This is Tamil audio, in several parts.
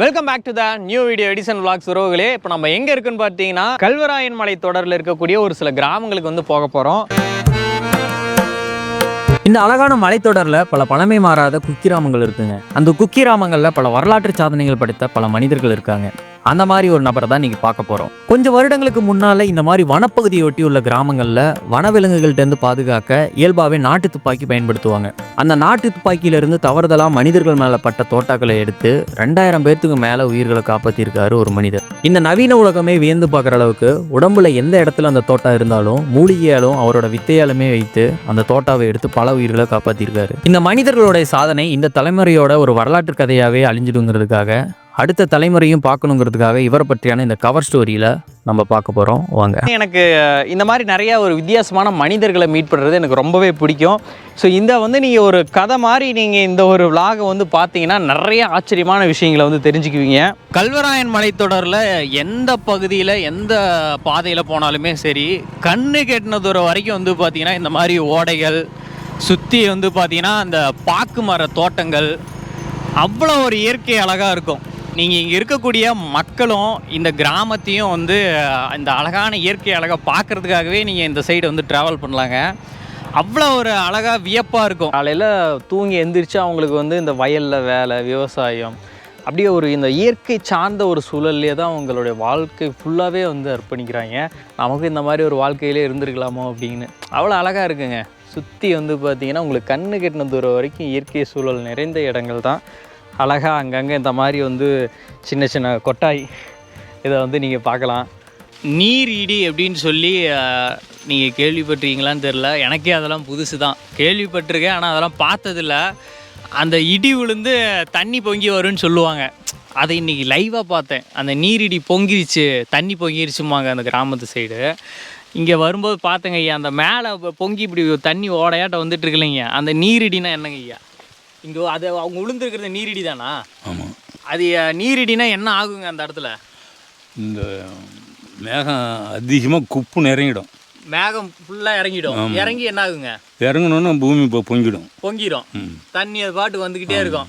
Welcome back to the new video edition vlogs உறவுகளே. இப்போ நம்ம எங்கே இருக்குன்னு பார்த்தீங்கன்னா கல்வராயன் மலை தொடரில் இருக்கக்கூடிய ஒரு சில கிராமங்களுக்கு வந்து போக போகிறோம் இந்த அழகான மலைத்தொடரில் பல பழமை மாறாத குக்கிராமங்கள் இருக்குங்க. அந்த குக்கிராமங்களில் பல வரலாற்று சாதனைகள் படைத்த பல மனிதர்கள் இருக்காங்க. அந்த மாதிரி ஒரு நபரை தான் நீங்கள் பார்க்க போகிறோம் கொஞ்சம் வருடங்களுக்கு முன்னால் இந்த மாதிரி வனப்பகுதியொட்டி உள்ள கிராமங்களில் வனவிலங்குகள்கிட்டேருந்து பாதுகாக்க இயல்பாகவே நாட்டு துப்பாக்கி பயன்படுத்துவாங்க. அந்த நாட்டு துப்பாக்கியிலிருந்து தவறுதலாக மனிதர்கள் மேலே பட்ட தோட்டாக்களை எடுத்து ரெண்டாயிரம் பேர்த்துக்கு மேலே உயிர்களை காப்பாற்றியிருக்காரு ஒரு மனிதர். இந்த நவீன உலகமே வியந்து பார்க்குற அளவுக்கு உடம்புல எந்த இடத்துல அந்த தோட்டா இருந்தாலும் மூலிகையாலும் அவரோட வித்தையாலுமே வைத்து அந்த தோட்டாவை எடுத்து பல உயிர்களை காப்பாற்றியிருக்காரு இந்த மனிதர்களுடைய சாதனை இந்த தலைமுறையோட ஒரு வரலாற்று கதையாகவே அழிஞ்சிடுங்கிறதுக்காக அடுத்த தலைமுறையும் பார்க்கணுங்கிறதுக்காக இவரை பற்றியான இந்த கவர் ஸ்டோரியில் நம்ம பார்க்க போகிறோம் வாங்க. எனக்கு இந்த மாதிரி நிறைய ஒரு வித்தியாசமான மனிதர்களை மீட் பண்ணுறது எனக்கு ரொம்பவே பிடிக்கும். ஸோ இந்த வந்து நீங்கள் ஒரு கதை மாதிரி நீங்கள் இந்த ஒரு விலாகை வந்து பார்த்தீங்கன்னா நிறைய ஆச்சரியமான விஷயங்களை வந்து தெரிஞ்சுக்குவீங்க. கல்வராயன் மலைத்தொடரில் எந்த பகுதியில் எந்த பாதையில் போனாலுமே சரி கண்ணு கெட்டின தூரம் வரைக்கும் வந்து பார்த்தீங்கன்னா இந்த மாதிரி ஓடைகள் சுற்றி வந்து பார்த்தீங்கன்னா அந்த பாக்கு மர தோட்டங்கள் அவ்வளோ ஒரு இயற்கை அழகாக இருக்கும். நீங்கள் இங்கே இருக்கக்கூடிய மக்களும் இந்த கிராமத்தையும் வந்து இந்த அழகான இயற்கை அழகாக பார்க்குறதுக்காகவே நீங்கள் இந்த சைடு வந்து ட்ராவல் பண்ணலாங்க. அவ்வளோ ஒரு அழகாக வியப்பாக இருக்கும். காலையில் தூங்கி எந்திரிச்சு அவங்களுக்கு வந்து இந்த வயலில் வேலை விவசாயம் அப்படியே ஒரு இந்த இயற்கை சார்ந்த ஒரு சூழல்லே தான் அவங்களுடைய வாழ்க்கை ஃபுல்லாகவே வந்து அர்ப்பணிக்கிறாங்க. நமக்கு இந்த மாதிரி ஒரு வாழ்க்கையிலே இருந்திருக்கலாமோ அப்படின்னு. அவ்வளோ அழகாக இருக்குங்க. சுற்றி வந்து பார்த்திங்கன்னா உங்களுக்கு கண்ணு கெட்டின தூரம் வரைக்கும் இயற்கை சூழல் நிறைந்த இடங்கள் தான். அழகாக அங்கங்கே இந்த மாதிரி வந்து சின்ன சின்ன கொட்டாய் இதை வந்து நீங்கள் பார்க்கலாம். நீர் இடி அப்படின்னு சொல்லி நீங்கள் கேள்விப்பட்டிருக்கீங்களான்னு தெரில எனக்கே அதெல்லாம் புதுசு தான். கேள்விப்பட்டிருக்கேன் ஆனால் அதெல்லாம் பார்த்ததில்ல. அந்த இடி விழுந்து தண்ணி பொங்கி வரும்னு சொல்லுவாங்க. அதை இன்றைக்கி லைவாக பார்த்தேன். அந்த நீரிடி பொங்கிருச்சு தண்ணி பொங்கிருச்சுமாங்க அந்த கிராமத்து சைடு இங்கே வரும்போது பார்த்தேங்க ஐயா அந்த மேலே பொங்கி இப்படி தண்ணி ஓடையாட்ட வந்துட்டு அந்த நீரிடினா என்னங்க ஐயா? இங்கே அது அவங்க விழுந்துருக்கிறது நீரிடி தானா? ஆமாம் அது நீரிடினா என்ன ஆகுங்க அந்த இடத்துல? இந்த மேகம் அதிகமாக குப்பு இறங்கிடும் மேகம் ஃபுல்லாக இறங்கிடும். இறங்கி என்ன ஆகுங்க? இறங்கணுன்னு பூமி இப்போ பொங்கிடும். பொங்கிடும். தண்ணி அது பாட்டு வந்துக்கிட்டே இருக்கும்?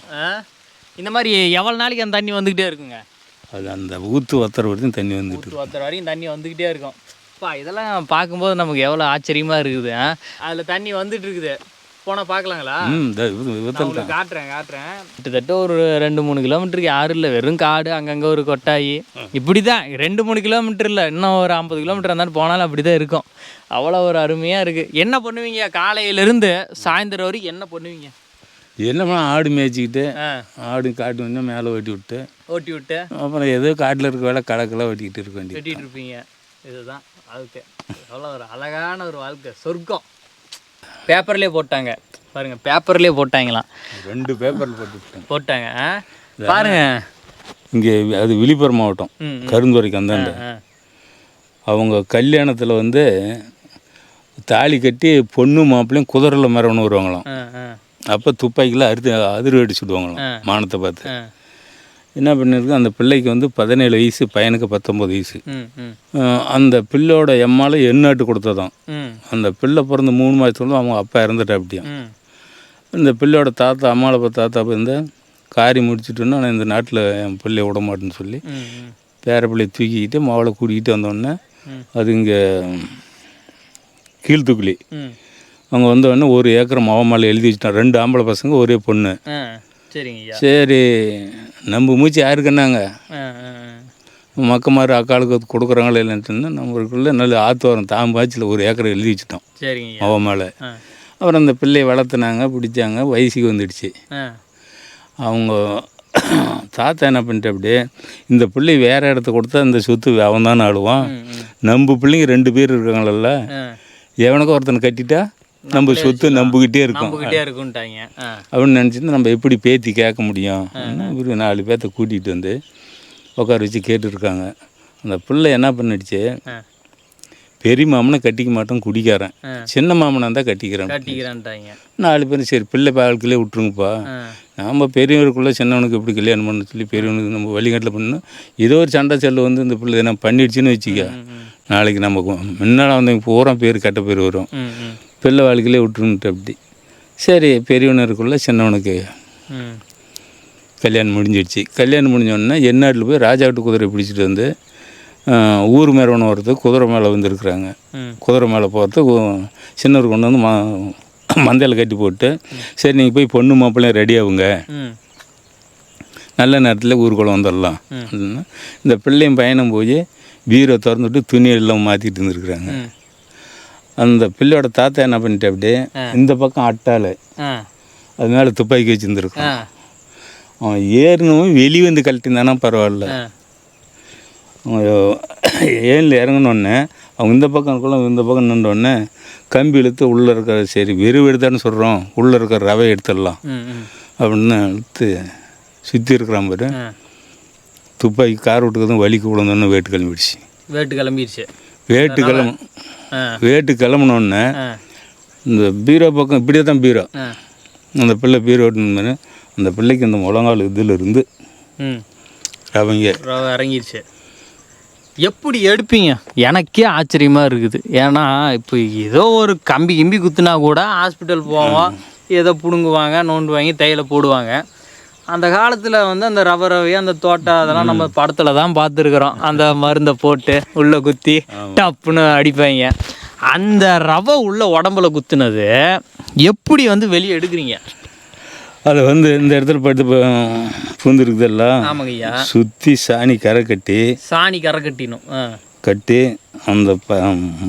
இந்த மாதிரி எவ்வளோ நாளைக்கு அந்த தண்ணி வந்துக்கிட்டே இருக்குங்க? அது அந்த ஊத்து வத்துற வரைக்கும் தண்ணி வந்துட்டு ஊற்று ஒருத்தர் வரையும் தண்ணி வந்துக்கிட்டே இருக்கும். பா இதெல்லாம் பார்க்கும்போது நமக்கு எவ்வளோ ஆச்சரியமாக இருக்குது அதில் தண்ணி வந்துட்டு இருக்குது. போனால் பார்க்கலாங்களா? காட்டுறேன் காட்டுறேன். கிட்டத்தட்ட ஒரு ரெண்டு மூணு கிலோமீட்டருக்கு யாரும் இல்லை. வெறும் காடு அங்கங்கே ஒரு கொட்டாயி. இப்படி தான் ரெண்டு மூணு கிலோமீட்டர் இல்லை. இன்னும் ஒரு ஐம்பது கிலோமீட்டர் இருந்தாலும் போனாலும் அப்படி தான் இருக்கும். அவ்வளோ ஒரு அருமையாக இருக்குது என்ன பண்ணுவீங்க? காலையிலேருந்து சாயந்தரம் வரைக்கும் என்ன பண்ணுவீங்க? என்ன பண்ண ஆடு மேய்ச்சிக்கிட்டு ஆடு காட்டு வந்து மேலே வெட்டி விட்டு ஓட்டி விட்டு. அப்புறம் ஏதோ காட்டில் இருக்க வேலை கடக்கெல்லாம் வெட்டிக்கிட்டு இருக்க வேண்டியது. வெட்டிட்டு இருப்பீங்க. இதுதான் வாழ்க்கை. எவ்வளோ ஒரு அழகான ஒரு வாழ்க்கை. சொர்க்கம். பேப்பர்லேயே போட்டாங்க. பாருங்க பேப்பர்லேயே போட்டாங்களாம். ரெண்டு பேப்பரில் போட்டு போட்டாங்க? பாருங்க. இங்கே அது விழுப்புரம் மாவட்டம் ம், கருந்துறைக்கு அந்தாண்ட. அவங்க கல்யாணத்தில் வந்து தாலி கட்டி பொண்ணு மாப்பிள்ளையும் குதிரையில் மரவணும் வருவாங்களாம். அப்போ துப்பாக்கியில் அறுத்து அதிர் அடிச்சுடுவாங்களாம் ஆ. மானத்தை பார்த்து. என்ன பண்ணிருக்கு அந்த பிள்ளைக்கு வந்து பதினேழு வயசு பையனுக்கு பத்தொம்பது வயசு அந்த பிள்ளையோட எம்மால எண்ணாட்டு கொடுத்ததாம். ம், அந்த பிள்ளை பிறந்த மூணு மாதத்துல அவங்க அப்பா இறந்துட்டா அப்படியும். இந்த பிள்ளையோட தாத்தா அம்மாவை தாத்தா வந்து காரி முடிச்சுட்டுன்னா நான் இந்த நாட்டில் என் பிள்ளைய விட மாட்டேன்னு சொல்லி. பேர பிள்ளைய தூக்கிக்கிட்டு மாவளை கூட்டிக்கிட்டு வந்தோடனே. அது இங்கே கீழ்த்துக்குழி. அவங்க வந்தோடனே ஒரு ஏக்கர் மாவ மேலே எழுதி வச்சுட்டான். ரெண்டு ஆம்பளை பசங்க ஒரே பொண்ணு. சரி நம்ம மூச்சு யாருக்குன்னாங்க ஆ, ஆ, மக்க மாதிரி அக்காளுக்கு கொடுக்குறாங்களே இல்லைன்ட்டு நம்மளுக்குள்ள நல்ல ஆற்று வரும் தாம்பாச்சில் ஒரு ஏக்கரை எழுதி வச்சுட்டோம். சரிங்க. அவன் மேலே. அப்புறம் அந்த பிள்ளையை வளர்த்துனாங்க பிடிச்சாங்க வயசுக்கு வந்துடுச்சு. அவங்க தாத்தா என்ன பண்ணிட்டு அப்படியே இந்த பிள்ளை வேற இடத்த கொடுத்தா இந்த சொத்து அவன் தானே ஆளுவான். நம்ம பிள்ளைங்க ரெண்டு பேர் இருக்காங்களல்ல. எவனுக்கும் ஒருத்தனை கட்டிட்டா நம்ம சொத்து நம்பிக்கிட்டே இருக்கும். நம்பிக்கிட்டே இருக்குன்ட்டாங்க. ஆ, அப்படின்னு நினச்சிட்டு நம்ம எப்படி பேத்தி கேட்க முடியும்? இவரு நாலு பேர்த்த கூட்டிகிட்டு வந்து உட்கார வச்சு கேட்டுருக்காங்க அந்த பிள்ளை என்ன பண்ணிடுச்சு. பெரிய மாமனை கட்டிக்க மாட்டோம் குடிக்காரன். சின்ன மாமனாக தான் கட்டிக்கிறேன். நாலு பேர் சரி பிள்ளை வாழ்க்கையிலே விட்டுருங்கப்பா. ஆ, நாம் பெரியவருக்குள்ளே சின்னவனுக்கு எப்படி கல்யாணம் பண்ண சொல்லி பெரியவனுக்கு நம்ம வழிகாட்டில் பண்ணணும். ஏதோ ஒரு சண்டை செல்லு வந்து இந்த பிள்ளை என்ன பண்ணிடுச்சுன்னு வச்சுக்க. நாளைக்கு நமக்கு முன்னால் வந்தவங்க பூரா பேர் கெட்ட பேர் வரும். பிள்ளை வாழ்க்கையிலே விட்டுருன்ட்டு அப்படி. சரி பெரியவனுக்குள்ளே சின்னவனுக்கு. கல்யாணம் முடிஞ்சிடுச்சு. கல்யாணம் முடிஞ்சோடனே என்னாட்டில் போய் ராஜாட்டு குதிரை பிடிச்சிட்டு வந்து ஊர் மேரவன் வரதுக்கு குதிரை மேலே வந்துருக்குறாங்க. குதிரை மேலே போகிறதுக்கு சின்னவர் கொண்டு வந்து மா மந்தையில் கட்டி போட்டு சரி நீங்கள் போய் பொண்ணு மாப்பிள்ளையும் ரெடி ஆகுங்க. நல்ல நேரத்தில் ஊருக்குள்ள வந்துடலாம். அப்படின்னா, இந்த பிள்ளையும் பையனும் போய் பீரோ திறந்துட்டு துணி எல்லாம் மாற்றிட்டு இருந்துருக்குறாங்க அந்த பிள்ளையோட தாத்தா என்ன பண்ணிட்டு அப்படியே இந்த பக்கம் அட்டால அது மேலே துப்பாக்கி வச்சுருந்துருக்கான் அவன் ஏறினவன் வெளியே வந்து கழட்டிருந்தானா பரவாயில்ல. ஏனில் இறங்கினோடனே அவங்க இந்த பக்கம் இருக்கலாம் இந்த பக்கம் நின்றோடனே கம்பி இழுத்து உள்ளே இருக்கிற சரி வெறும் எடுத்தான்னு சொல்கிறோம் உள்ளே இருக்கிற ரவை எடுத்துடலாம். அப்படின்னு இழுத்து சுற்றி இருக்கிறான் பாரு. துப்பாக்கி கார் விட்டுக்கிறதும் வலிக்கு விழுந்தோன்னு வேட்டு கிளம்பிடுச்சு. வேட்டு கிளம்பிடுச்சு. வேட்டு கிளம்பு வேட்டு கிளம்புனோடனே இந்த பீரோ பக்கம் இப்படியே தான் பீரோ. அந்த பிள்ளை பீரோ ஓட்டுன்னு அந்த பிள்ளைக்கு இந்த முழங்கால் இதில் இருந்து அவங்க இறங்கிருச்சு. எப்படி எடுப்பீங்க? எனக்கே ஆச்சரியமா இருக்குது. ஏன்னா இப்போ ஏதோ ஒரு கம்பி கிம்பி குத்துனா கூட ஹாஸ்பிட்டல் போவோம். ஏதோ பிடுங்குவாங்க நோண்டுவாங்க தையில போடுவாங்க. அந்த காலத்தில் வந்து அந்த ரவ ரவையை அந்த தோட்டை அதெல்லாம் நம்ம படத்தில் தான் பார்த்துருக்குறோம். அந்த மருந்தை போட்டு உள்ளே குத்தி டப்புன்னு அடிப்பாங்க. அந்த ரவை உள்ள உடம்புல குத்துனது எப்படி வந்து வெளியே எடுக்கிறீங்க? அதை வந்து இந்த இடத்துல படுத்து பூந்துருக்குதெல்லாம் ஆமாங்க ஐயா. சுற்றி சாணி கரை கட்டி சாணி கரை கட்டினும். கட்டி அந்த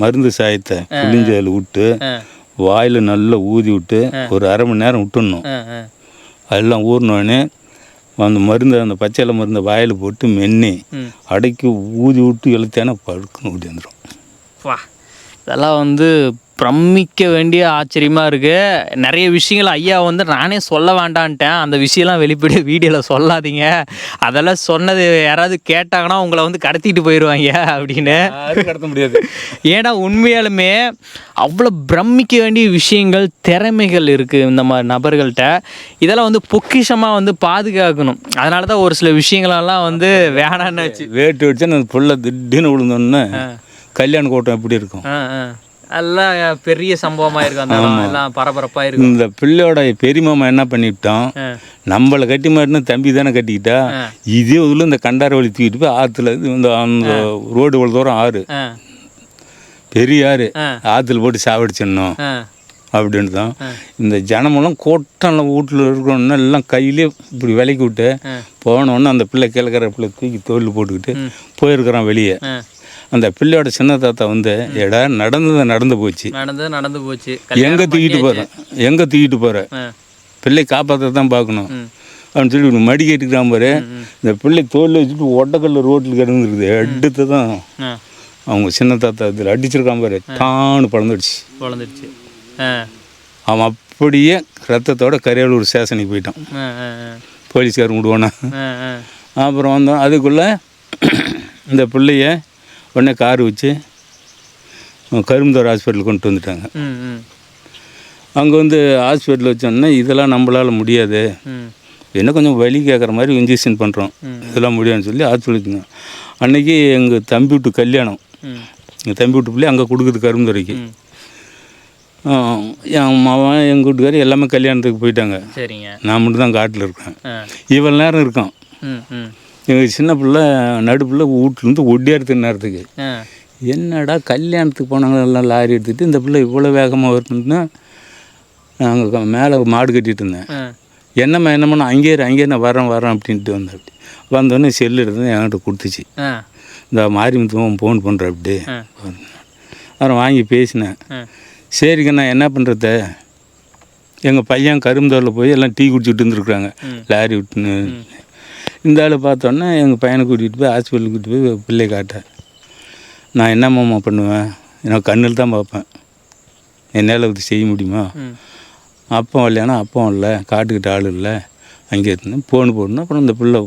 மருந்து சாயத்தை புளிஞ்சு அதில் விட்டு வாயில் நல்லா ஊதி விட்டு ஒரு அரை மணி நேரம் விட்டுடணும். அதெல்லாம் ஊறினோடனே அந்த மருந்து அந்த பச்சையில மருந்தை வாயில் போட்டு மென்னி. அடக்கி ஊதி விட்டு இழுத்தேன்னா படுக்கணும் ஓடி வந்துடும் இதெல்லாம் வந்து பிரமிக்க வேண்டிய ஆச்சரியமா இருக்கு. நிறைய விஷயங்கள் ஐயா வந்து நானே சொல்ல வேண்டான்ட்டேன். அந்த விஷயம்லாம் வெளிப்படைய வீடியோவில் சொல்லாதீங்க. அதெல்லாம் சொன்னது யாராவது கேட்டாங்கன்னா உங்களை வந்து கடத்திட்டு போயிடுவாங்க அப்படின்னு. கடத்த முடியாது. ஏன்னா உண்மையாலுமே அவ்வளோ பிரமிக்க வேண்டிய விஷயங்கள் திறமைகள் இருக்குது இந்த மாதிரி நபர்கள்ட்ட. இதெல்லாம் வந்து பொக்கிஷமாக வந்து பாதுகாக்கணும். அதனால தான் ஒரு சில விஷயங்களெல்லாம் வந்து வேணான்னு வேட்டு வச்சு அந்த புள்ள திடீர்னு விழுந்தோன்னே கல்யாண கூட்டம் எப்படி இருக்கும்? எல்லாம் பெரிய சம்பவமாக இருக்கும் அந்த. எல்லாம் பரபரப்பாக இருக்கும். இந்த பிள்ளையோட பெரியமாமா என்ன பண்ணிவிட்டோம் நம்மளை கட்டி மாட்டினா தம்பி தானே கட்டிக்கிட்டா இதே உள்ள இந்த கண்டார வழி தூக்கிட்டு போய் ஆற்றுல இந்த அந்த ரோடு இவ்வளோ தூரம் ஆறு. பெரிய ஆறு. ஆற்றுல போட்டு சாவடிச்சிடணும். அப்படின்னு தான் இந்த ஜனமெல்லாம் கூட்டம் வீட்டில் இருக்கிறோன்னா எல்லாம் கையிலே இப்படி விலைக்கு விட்டு போனோடனே அந்த பிள்ளை கிழக்கிற பிள்ளை தூக்கி தோல் போட்டுக்கிட்டு போயிருக்கிறான் வெளியே. அந்த பிள்ளையோட சின்ன தாத்தா வந்து எடா நடந்தது நடந்து போச்சு. நடந்தது நடந்து போச்சு. எங்கே தூக்கிட்டு போகிறேன் எங்கே தூக்கிட்டு போகிற ஆ. பிள்ளை காப்பாற்ற தான் பார்க்கணும். அப்படின்னு சொல்லி மடி கேட்டுக்கிறான் பாரு. இந்த பிள்ளை தோல் வச்சுட்டு ஒட்டக்கல்ல ரோட்டில் கிடந்துருக்குது. எடுத்து தான் அவங்க சின்ன தாத்தா இதில் அடிச்சிருக்கான் பாரு. தான்னு பழந்துடுச்சு குழந்துருச்சு ஆ. அவன் அப்படியே ரத்தத்தோட கரையாளூர் ஸ்டேஷனுக்கு போயிட்டான். போலீஸ்காரன் விடுவானா? அப்புறம் வந்தோம் அதுக்குள்ளே இந்த பிள்ளைய உடனே கார் வச்சு கரும்புதோர் ஹாஸ்பிட்டல் கொண்டு வந்துட்டாங்க. அங்கே வந்து ஹாஸ்பிட்டல் வச்சோன்னே இதெல்லாம் நம்மளால் முடியாது. என்ன கொஞ்சம் வலி கேட்குற மாதிரி இன்ஜெக்ஷன் பண்ணுறோம் இதெல்லாம் முடியாதுன்னு சொல்லி ஹாஸ்பிட்டல் வச்சுங்க அன்னைக்கு எங்கள் தம்பி வீட்டு கல்யாணம். எங்கள் தம்பி வீட்டு பிள்ளை அங்கே கொடுக்குது கரும்புதுறைக்கு என் மாவன் எங்கள் வீட்டுக்காரர் எல்லாமே கல்யாணத்துக்கு போயிட்டாங்க. சரிங்க. நான் மட்டும் தான் காட்டில் இருக்கேன் இவ்வளோ நேரம் இருக்கான். எங்கள் சின்ன பிள்ளை நடுப்புல வீட்டிலேருந்து ஒட்டியார் நேரத்துக்கு ஆ. என்னடா கல்யாணத்துக்கு போனாங்க எல்லாம் லாரி எடுத்துகிட்டு இந்த பிள்ளை இவ்வளோ வேகமாக வருதுன்னா நாங்கள் மேலே மாடு கட்டிகிட்டு இருந்தேன். என்னம்மா என்னம்மா நான் அங்கேயே அங்கேயே நான் வரேன் வரேன் அப்படின்ட்டு வந்தேன் அப்படி. வந்தோடனே செல்லு எடுத்து என்கிட்ட கொடுத்துச்சு. இந்த மாரிமுத்துவம் ஃபோன் பண்ணுற அப்படி. அப்புறம் வாங்கி பேசினேன். ஆ. சரிங்க நான் என்ன பண்ணுறது எங்கள் பையன் கரும்புதோரில் போய் எல்லாம் டீ குடிச்சிட்டு இருந்துருக்குறாங்க. லாரி விட்டுன்னு. இந்த ஆள் பார்த்தோன்னே எங்கள் பையனை கூட்டிகிட்டு போய் ஹாஸ்பிட்டலுக்கு கூட்டிட்டு போய் பிள்ளை காட்டேன் நான் என்னம்மாம்மா பண்ணுவேன்? நான் கண்ணில் தான் பார்ப்பேன். என்னால் இது செய்ய முடியுமா? ம். அப்பம் இல்லையானா அப்பம் இல்லை காட்டுக்கிட்ட ஆள் இல்லை. அங்கே இருந்தேன் ஃபோன் போடணும் அப்புறம் இந்த பிள்ளை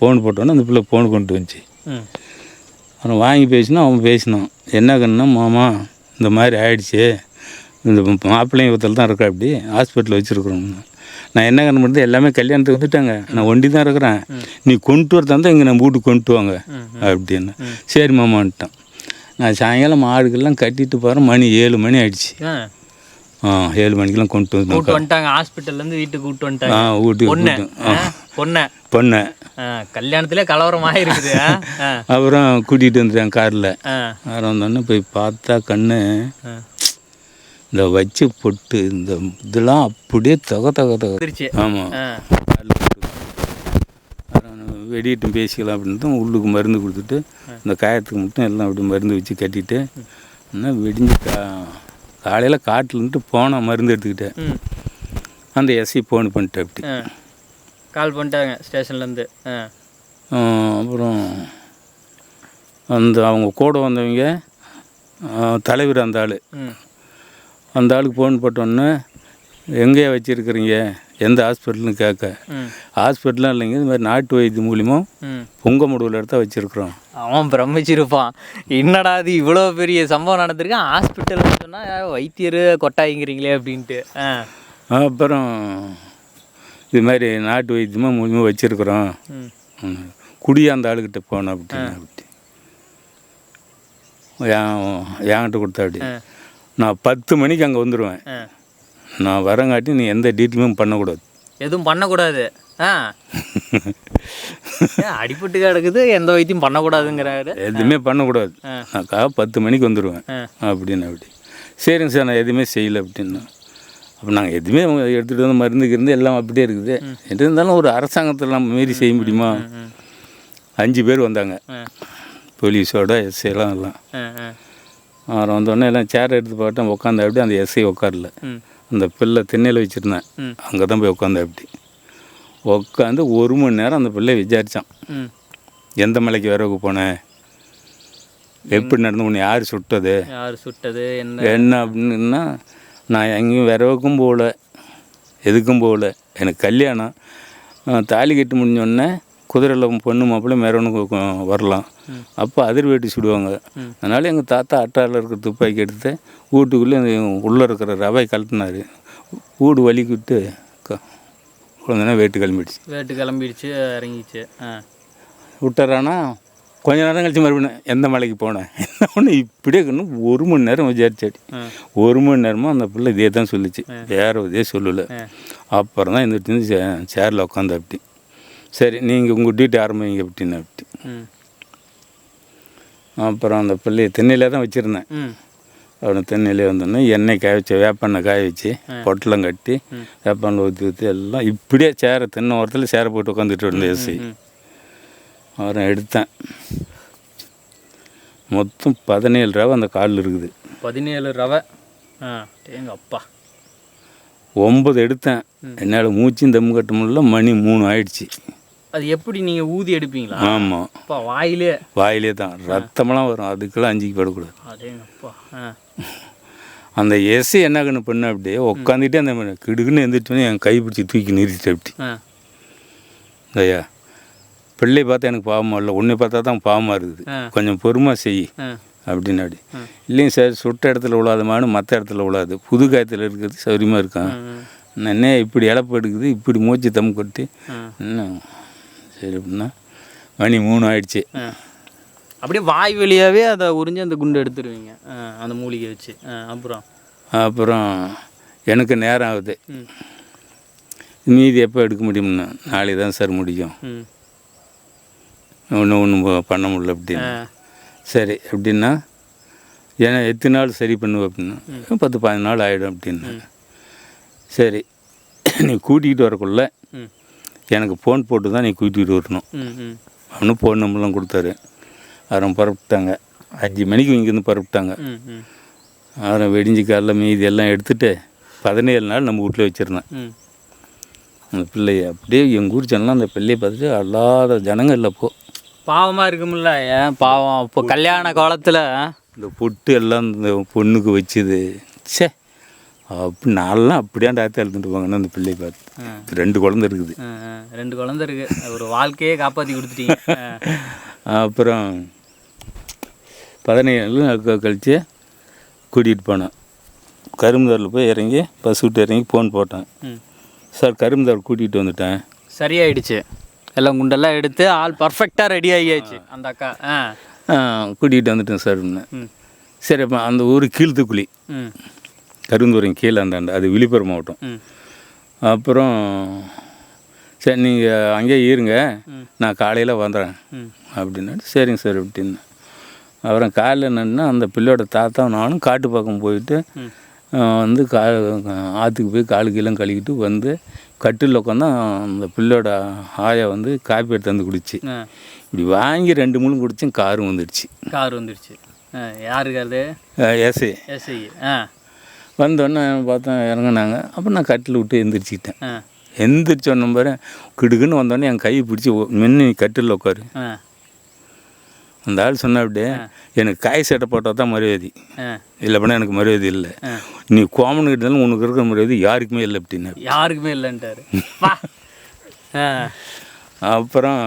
ஃபோன் போட்டோன்னே அந்த பிள்ளை ஃபோன் கொண்டு வந்துச்சு. அப்புறம் வாங்கி பேசினா அவன் பேசினான். என்ன கண்ணா மாமா இந்த மாதிரி ஆயிடுச்சு. இந்த மாப்பிள்ளைங்க ஒருத்தர் தான் இருக்கா அப்படி. ஹாஸ்பிட்டலில் வச்சுருக்குறோம் நான் என்ன பண்ணுறது எல்லாமே கல்யாணத்துக்கு வந்துட்டாங்க. நான் ஒண்டி தான் இருக்கிறேன் நீ கொண்டு வரதா இருந்தால் இங்கே நம்ம வீட்டுக்கு கொண்டு வாங்க. அப்படின்னு. சரி மாமான்ட்டான் நான் சாயங்காலம் மாடுகள்லாம் கட்டிட்டு போகிறேன் மணி ஏழு மணி ஆயிடுச்சு. ஆ. ஏழு மணிக்கெல்லாம் கொண்டு வந்து கூட்டு வந்துட்டாங்க. ஹாஸ்பிட்டல்ல இருந்து வீட்டுக்கு கூட்டு ஆ வந்துட்டாங்க வீட்டுக்கு ஆ பொண்ணை. பொண்ணை. ஆ, கல்யாணத்திலே கலவரமாக இருக்குது ஆ? ஆ, அப்புறம் கூட்டிகிட்டு வந்துட்டேன் காரில். வேறு வந்தோடனே போய் பார்த்தா கண்ணு. இந்த வச்சு பொட்டு இந்த இதெல்லாம் அப்படியே தக தக தக. வந்துருச்சு. ஆமாம் ஆ, வெடிட்டும் பேசிக்கலாம் அப்படின்ட்டு உள்ளுக்கு மருந்து கொடுத்துட்டு இந்த காயத்துக்கு மட்டும் எல்லாம் அப்படி மருந்து வச்சு கட்டிட்டு இன்னும் வெடிஞ்சு கா காலையில் காட்டில்ன்ட்டு போனேன் மருந்து எடுத்துக்கிட்டேன். அந்த எஸ்ஐ ஃபோன் பண்ணிட்டேன் அப்படி. கால் பண்ணிட்டாங்க ஸ்டேஷன்லேருந்து. அப்புறம் அந்த அவங்க கூட வந்தவங்க தலைவர் அந்த ஆள். அந்த ஆளுக்கு ஃபோன் போட்டோன்னே எங்கேயா வச்சுருக்கிறீங்க? எந்த ஹாஸ்பிட்டல்னு கேட்க. ஹாஸ்பிட்டலாம் இல்லைங்க. இது மாதிரி நாட்டு வைத்தியம் மூலியமாக ம். பொங்க முடிவில் இடத்த வச்சுருக்குறோம். அவன் பிரமிச்சிருப்பான். என்னடா இது? இவ்வளோ பெரிய சம்பவம் நடந்திருக்கு. ஹாஸ்பிட்டல் சொன்னால் வைத்தியர் கொட்டாய்ங்கிறீங்களே அப்படின்ட்டு. அப்புறம் இது மாதிரி நாட்டு வைத்தியமாக மூலியமாக வச்சுருக்குறோம். ம். குடி அந்த ஆளுக்கிட்ட போனேன் அப்படின்னு அப்படி. என் என்கிட்ட கொடுத்தா அப்படி. நான் பத்து மணிக்கு அங்கே வந்துடுவேன் நான் வரங்காட்டி நீ எந்த டீட்டெயிலும் பண்ணக்கூடாது. எதுவும் பண்ணக்கூடாது. ஆ. அடிபட்டு கிடக்குது எந்த வைத்தியம் பண்ணக்கூடாதுங்கிறாரு. எதுவுமே பண்ணக்கூடாது. ஆ. நான் கா பத்து மணிக்கு வந்துடுவேன். அப்படின்னு அப்படி. சரிங்க சார் நான் எதுவுமே செய்யலை அப்படின்னா. அப்போ நாங்கள் எதுவுமே எடுத்துகிட்டு வந்து மருந்துக்கு இருந்து எல்லாம் அப்படியே இருக்குது. எது இருந்தாலும் ஒரு அரசாங்கத்தில் நம்ம மீறி செய்ய முடியுமா? அஞ்சு பேர் வந்தாங்க. போலீஸோட எஸ்ஐ எல்லாம் அப்புறம் வந்தோடனே எல்லாம் சேர் எடுத்து போட்டேன். உட்காந்து அப்படி அந்த எஸ்ஐ உட்காரல. அந்த பிள்ளை திண்ணையில் வச்சுருந்தேன். அங்கே தான் போய் உட்காந்து அப்படி உட்காந்து ஒரு மணி நேரம் அந்த பிள்ளை விசாரித்தான் எந்த மலைக்கு விறகு போனேன் எப்படி நடந்து உன்னை யார் சுட்டது? யார் சுட்டது? என்ன? என்ன அப்படின்னா நான் எங்கேயும் விறகுக்கும் போகல. எதுக்கும் போகல. எனக்கு கல்யாணம். தாலி கட்டி முடிஞ்சோடனே குதிரையில் பொண்ணு மாப்பிள்ளை மேரவனுக்கு வரலாம். அப்போ அதிர் வேட்டி சுடுவாங்க அதனால் எங்கள் தாத்தா அட்டாரில் இருக்கிற துப்பாக்கி எடுத்து வீட்டுக்குள்ளே உள்ளே இருக்கிற ரவை கழட்டினாரு. வீடு வலிக்கிட்டு க குழந்தைனா வேட்டு கிளம்பிடுச்சு. வேட்டு கிளம்பிடுச்சு இறங்கிச்சு. விட்டுறானா கொஞ்ச நேரம் கழிச்சு மறுபடியும் எந்த மலைக்கு போனேன்? என்ன ஒன்று இப்படியே இன்னும் ஒரு மணி நேரம் விசாரிச்சாடி. ஒரு மணி நேரமாக அந்த பிள்ளை இதே தான் சொல்லுச்சு. வேற இதே சொல்லலை. அப்புறம் தான் இந்த சேரில் உட்காந்து அப்படி. சரி நீங்கள் உங்கள் டியூட்டி ஆரம்பிங்க அப்படின்னு அப்படி அப்புறம் அந்த பிள்ளைய தென்னையிலே தான் வச்சுருந்தேன். ம். அவனை தென்னையிலே வந்தோடனே எண்ணெய் காய வச்சு வேப்பெண்ணெய் காய வச்சு பொட்டலம் கட்டி வேப்பெண்ணெய் ஊற்றி ஊற்றி எல்லாம் இப்படியே சேரை தென்னை ஓரத்தில் சேரை போட்டு உட்காந்துட்டு இருந்தேன் ஏசி ம் அவரை எடுத்தேன். மொத்தம் பதினேழு ரூபா அந்த காலில் இருக்குது. பதினேழு ரவை. ஆ அப்பா. ஒம்பது எடுத்தேன். என்னால் மூச்சும் தம் கட்ட முடியல. மணி மூணு ஆயிடுச்சு. அது எப்படி நீங்கள் ஊதி எடுப்பீங்களா? ஆமாம் அப்பா வாயிலே. வாயிலே தான். ரத்தமெல்லாம் வரும். அதுக்கெல்லாம் அஞ்சிக்கு படக்கூடாது அந்த எஸ்ஸு என்ன கண்ணு பண்ண அப்படியே உட்காந்துட்டே அந்த கிடுக்குன்னு எந்திரிச்சோன்னே என் கை பிடிச்சி தூக்கி நிறுத்திட்டு அப்படி. ஐயா பிள்ளை பார்த்தா எனக்கு பாவமாக இல்லை. உன்னை பார்த்தா தான் பாவமாக இருக்குது. கொஞ்சம் பொறுமை செய் ஆ. அப்படின்னு அப்படி. இல்லைங்க சார் சுட்ட இடத்துல விழாதமானு மற்ற இடத்துல விழாது புது காயத்தில் இருக்கிறது சௌரியமாக இருக்கான் என்ன இப்படி இழப்பு எடுக்குது? இப்படி மூச்சு தம் கொட்டி. சரி அப்படின்னா மணி மூணு ஆயிடுச்சு அப்படியே வாய் வழியாகவே அதை உறிஞ்சு அந்த குண்டு எடுத்துருவீங்க. அந்த மூலிகை வச்சு. அப்புறம்? அப்புறம் எனக்கு நேரம் ஆகுது. மீதி எப்போ எடுக்க முடியும்னா நாளைக்கு தான் சார் முடியும். ஒன்றும் ஒன்றும் பண்ண முடியல அப்படின்னு. சரி அப்படின்னா ஏன்னா எத்தனை நாள் சரி பண்ணுவேன் அப்படின்னா. பத்து பதினஞ்சு நாள் ஆகிடும் அப்படின்னு சரி நீ கூட்டிகிட்டு வரக்குள்ள எனக்கு ஃபோன் போட்டு தான் நீ கூட்டிகிட்டு வரணும். அவனு ஃபோன் நம்பர்லாம் கொடுத்தாரு. அவன் புறப்பட்டாங்க அஞ்சு மணிக்கு இங்கேருந்து ம் அவரை வெடிஞ்சு காலைல மீதி எல்லாம் எடுத்துட்டு பதினேழு நாள் நம்ம வீட்டில் வச்சுருந்தேன். அந்த பிள்ளைய அப்படியே எங்கள் ஊர் ஜனலாம் அந்த பிள்ளையை பார்த்துட்டு அல்லாத ஜனங்க இல்லை அப்போ. பாவமாக இருக்கும்ல ஏன்? பாவம். இப்போ கல்யாண காலத்தில் இந்த பொட்டு எல்லாம் இந்த பொண்ணுக்கு வச்சுது. ச்சே. அப்படி நான்லாம் அப்படியாண்டா ஆற்றி எழுந்துட்டு போங்கன்னு அந்த பிள்ளையை பார்த்து. ரெண்டு குழந்தை இருக்குது. ரெண்டு குழந்தை இருக்கு. ஒரு வாழ்க்கையே காப்பாற்றி கொடுத்துட்டீங்க. அப்புறம் பதினேழு கழித்து கூட்டிகிட்டு போனேன். கரும்புதரில் போய் இறங்கி பஸ் விட்டு இறங்கி ஃபோன் போட்டேன். சார் கரும்புதர் கூட்டிகிட்டு வந்துட்டேன். சரியாயிடுச்சு. எல்லாம் குண்டெல்லாம் எடுத்து ஆள் பர்ஃபெக்டாக ரெடி ஆகியாச்சு. அந்த அக்கா ஆ. கூட்டிகிட்டு வந்துட்டேன் சார் சரி அப்போ அந்த ஊர் கீழ்த்துக்குழி. ம். கருந்தூரம் கீழே அந்தாண்ட அது விழுப்புரம் மாவட்டம். அப்புறம் சரி நீங்கள் அங்கேயே இருங்க. நான் காலையில் வந்துடுறேன் அப்படின்னாட்டு சரிங்க சார் அப்படின்னு. அப்புறம் காலையில் என்னன்னா அந்த பிள்ளையோட தாத்தா நானும் காட்டு பக்கம் போயிட்டு வந்து கா ஆற்றுக்கு போய் காலு கீழே கழுவிட்டு வந்து கட்டில் உட்காந்தா அந்த பிள்ளையோட ஆயா வந்து காப்பி எடுத்து வந்து குடிச்சு. இப்படி வாங்கி ரெண்டு மூணு குடிச்சும் காரும் வந்துடுச்சு. கார் வந்துடுச்சு. யாருக்கு அது ஏசி எஸ்ஐ. ஆ. வந்தோடனே பார்த்தேன் இறங்குனாங்க. அப்புறம் நான் கட்டில் விட்டு எந்திரிச்சிக்கிட்டேன். ஆ. எந்திரிச்ச உடனே பாரு கிடுக்குன்னு வந்தோடனே என் கையை பிடிச்சி மின்னு கட்டில் உட்காரு. அந்த ஆள் சொன்ன அப்படியே எனக்கு காய் சட்டை போட்டால் தான் மரியாதை ஆ. இல்லைப்பனா எனக்கு மரியாதை இல்லை. நீ கோமனுக்கிட்ட இருந்தாலும் உனக்கு இருக்கிற மரியாதை யாருக்குமே இல்லை அப்படின்னாரு. யாருக்குமே இல்லைன்ட்டாரு. அப்புறம்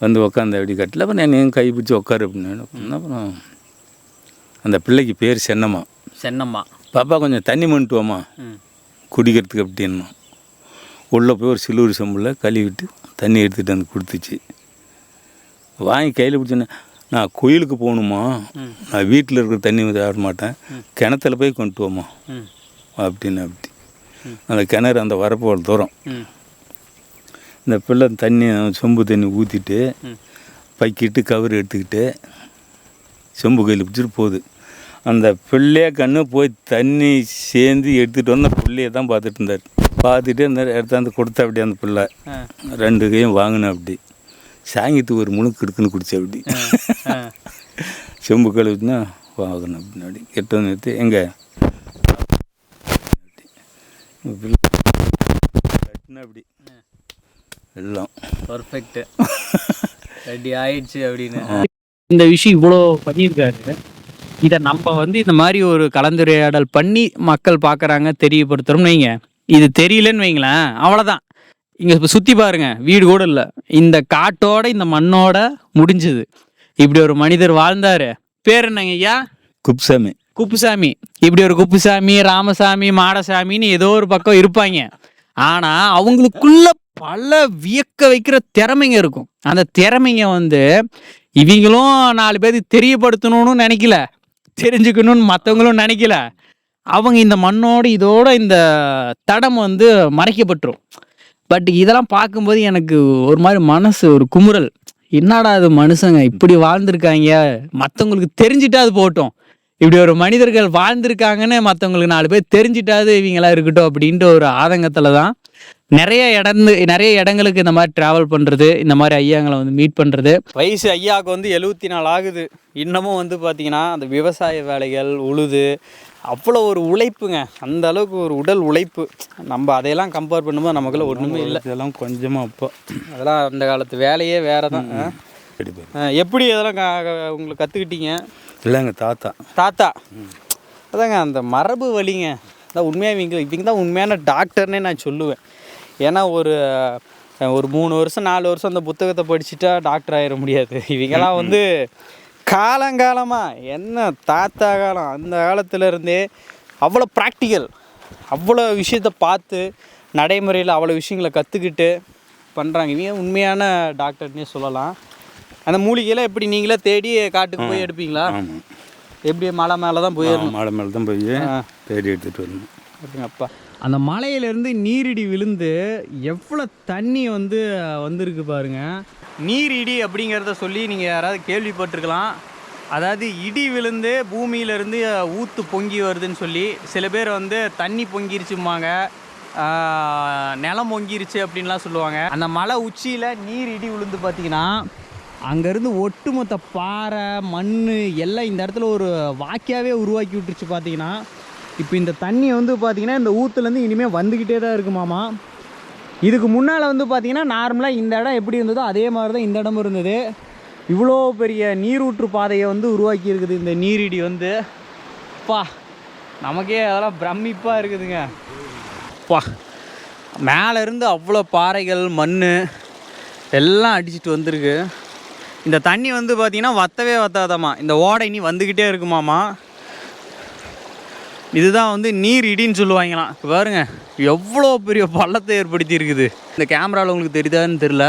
வந்து உக்காந்த அப்படி கட்டில். அப்புறம் நான் கை பிடிச்சி உட்காரு அப்படின்னு அப்புறம் அந்த பிள்ளைக்கு பேர் சென்னம்மா. சென்னம்மா. பாப்பா கொஞ்சம் தண்ணி மண்ட்டு வாம்மா. ம். குடிக்கிறதுக்கு அப்படின்னா. உள்ளே போய் ஒரு சிலுவர் செம்பில் கழுவிட்டு தண்ணி எடுத்துகிட்டு வந்து கொடுத்துச்சு. வாங்கி கையில் பிடிச்சோன்னே நான் கோயிலுக்கு போகணுமா நான் வீட்டில் இருக்கிற தண்ணி ஆட மாட்டேன். கிணத்துல போய் கொண்டு போமா அப்படின்னு அப்படி. அந்த கிணறு அந்த வரப்போகிற தூரம். இந்த பிள்ளை தண்ணி சொம்பு தண்ணி ஊற்றிட்டு. பைக்கிட்டு கவர் எடுத்துக்கிட்டு சொம்பு கையில் பிடிச்சிட்டு போகுது. அந்த பிள்ளைய கண்ணு போய் தண்ணி சேர்ந்து எடுத்துகிட்டு வந்து அந்த பிள்ளைய தான் பார்த்துட்டு இருந்தார். பார்த்துட்டு இருந்தார் எடுத்தாந்து கொடுத்த அப்படி அந்த பிள்ளை. ரெண்டு கையும் வாங்கினேன் அப்படி. சாங்கிட்டு ஒரு முழுக்கு எடுக்குன்னு குடிச்ச அப்படி. செம்பு கழுவுனா வாங்கணும் அப்படின்னாடி. கெட்டு வந்து நிறுத்தி எங்கே? கட்டின அப்படி. எல்லாம். பர்ஃபெக்ட் ரெடி ஆயிடுச்சு அப்படின்னு. இந்த விஷயம் இவ்வளோ பண்ணியிருக்காரு. இதை நம்ம வந்து இந்த மாதிரி ஒரு கலந்துரையாடல் பண்ணி மக்கள் பார்க்குறாங்க தெரியப்படுத்துகிறோம்னு வைங்க. இது தெரியலன்னு வைங்களேன். அவ்வளோதான் இங்கே சுற்றி பாருங்க. வீடு கூட இல்லை. இந்த காட்டோட இந்த மண்ணோட முடிஞ்சுது. இப்படி ஒரு மனிதர் வாழ்ந்தாரு. பேர் என்னங்க ஐயா? குப்சாமி குப்புசாமி. இப்படி ஒரு குப்புசாமி ராமசாமி மாடசாமின்னு ஏதோ ஒரு பக்கம் இருப்பாங்க. ஆனா அவங்களுக்குள்ள பல வியக்க வைக்கிற திறமைங்க இருக்கும். அந்த திறமைங்க வந்து இவங்களும் நாலு பேருக்கு தெரியப்படுத்தணும்னு நினைக்கல. தெரிஞ்சுக்கணும்னு மற்றவங்களும் நினைக்கல. அவங்க இந்த மண்ணோட இதோட இந்த தடம் வந்து மறைக்கப்பட்டுரும். பட் இதெல்லாம் பார்க்கும்போது எனக்கு ஒரு மாதிரி மனசு ஒரு குமுறல். என்னடா அது மனுஷங்க இப்படி வாழ்ந்திருக்காங்க? மற்றவங்களுக்கு தெரிஞ்சிட்டா அது இப்படி ஒரு மனிதர்கள் வாழ்ந்திருக்காங்கன்னு மற்றவங்களுக்கு நாலு பேர் தெரிஞ்சிட்டாது இவங்களா இருக்கட்டும் அப்படின்ற ஒரு ஆதங்கத்தில் தான் நிறைய இடந்து நிறைய இடங்களுக்கு இந்த மாதிரி ட்ராவல் பண்ணுறது இந்த மாதிரி ஐயாங்களை வந்து மீட் பண்ணுறது வயசு ஐயாவுக்கு வந்து எழுபத்தி நாலு ஆகுது. இன்னமும் வந்து பார்த்தீங்கன்னா அந்த விவசாய வேலைகள் உழுது அவ்வளோ ஒரு உழைப்புங்க. அந்த அளவுக்கு ஒரு உடல் உழைப்பு. நம்ம அதையெல்லாம் கம்பேர் பண்ணும்போது நமக்குள்ள ஒன்றுமே இல்லை. இதெல்லாம் கொஞ்சமாக அப்போ. அதெல்லாம் அந்த காலத்து வேலையே வேறு தான் எப்படி க- உங்களுக்கு கற்றுக்கிட்டீங்க இல்லை எங்கள் தாத்தா? தாத்தா அதாங்க அந்த மரபு வழிங்க. அதான் உண்மையாக இவங்க இவங்க தான் உண்மையான டாக்டர்னே நான் சொல்லுவேன். ஏன்னா ஒரு ஒரு மூணு வருஷம் நாலு வருஷம் அந்த புத்தகத்தை படிச்சுட்டா டாக்டர் ஆயிட முடியாது. இவங்கெல்லாம் வந்து காலங்காலமாக என்ன தாத்தா காலம் அந்த காலத்துல இருந்தே அவ்வளோ ப்ராக்டிக்கல் அவ்வளோ விஷயத்த பார்த்து நடைமுறையில் அவ்வளோ விஷயங்களை கற்றுக்கிட்டு பண்ணுறாங்க இவங்க உண்மையான டாக்டர்னே சொல்லலாம். அந்த மூலிகையெல்லாம் எப்படி நீங்களே தேடி காட்டுக்கு போய் எடுப்பீங்களா? எப்படி மலை மேலே தான் போயிடணும் மாலை மேலே தான் போய். தேடி எடுத்துகிட்டு வரணும். அப்படிங்கப்பா அந்த மலையிலேருந்து நீரிடி விழுந்து எவ்வளோ தண்ணி வந்து வந்திருக்கு பாருங்க. நீரிடி அப்படிங்கிறத சொல்லி நீங்கள் யாராவது கேள்விப்பட்டிருக்கலாம். அதாவது இடி விழுந்து பூமியிலேருந்து ஊத்து பொங்கி வருதுன்னு சொல்லி சில பேர் வந்து தண்ணி பொங்கிருச்சும்பாங்க. நிலம் பொங்கிருச்சு அப்படின்லாம் சொல்லுவாங்க. அந்த மலை உச்சியில் நீர் இடி விழுந்து பார்த்தீங்கன்னா அங்கேருந்து ஒட்டுமொத்த பாறை மண் எல்லாம் இந்த இடத்துல ஒரு வாக்கியாகவே உருவாக்கி விட்டுருச்சு பார்த்தீங்கன்னா. இப்போ இந்த தண்ணி வந்து பார்த்திங்கன்னா இந்த ஊத்துலேருந்து இனிமேல் வந்துக்கிட்டே தான் இருக்குமாமா இதுக்கு முன்னால் வந்து பார்த்திங்கன்னா நார்மலாக இந்த இடம் எப்படி இருந்ததோ அதே மாதிரி தான் இந்த இடமும் இருந்தது. இவ்வளோ பெரிய நீரூற்று பாதையை வந்து உருவாக்கி இருக்குது இந்த நீரிடி வந்து. பா நமக்கே அதெல்லாம் பிரமிப்பாக இருக்குதுங்க. பா மேலேருந்து அவ்வளோ பாறைகள் மண் எல்லாம் அடிச்சிட்டு வந்திருக்கு. இந்த தண்ணி வந்து பார்த்திங்கன்னா வத்தவே வத்தாதாம்மா. இந்த ஓடை நீ வந்துக்கிட்டே இருக்குமாம்மா. இதுதான் வந்து நீர் இடின்னு சொல்லுவாங்களாம். பாருங்க எவ்வளோ பெரிய பள்ளத்தை ஏற்படுத்தி இருக்குது இந்த கேமராவில் உங்களுக்கு தெரியுதான்னு தெரில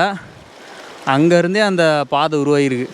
அங்கேருந்தே அந்த பாதை உருவாகிருக்கு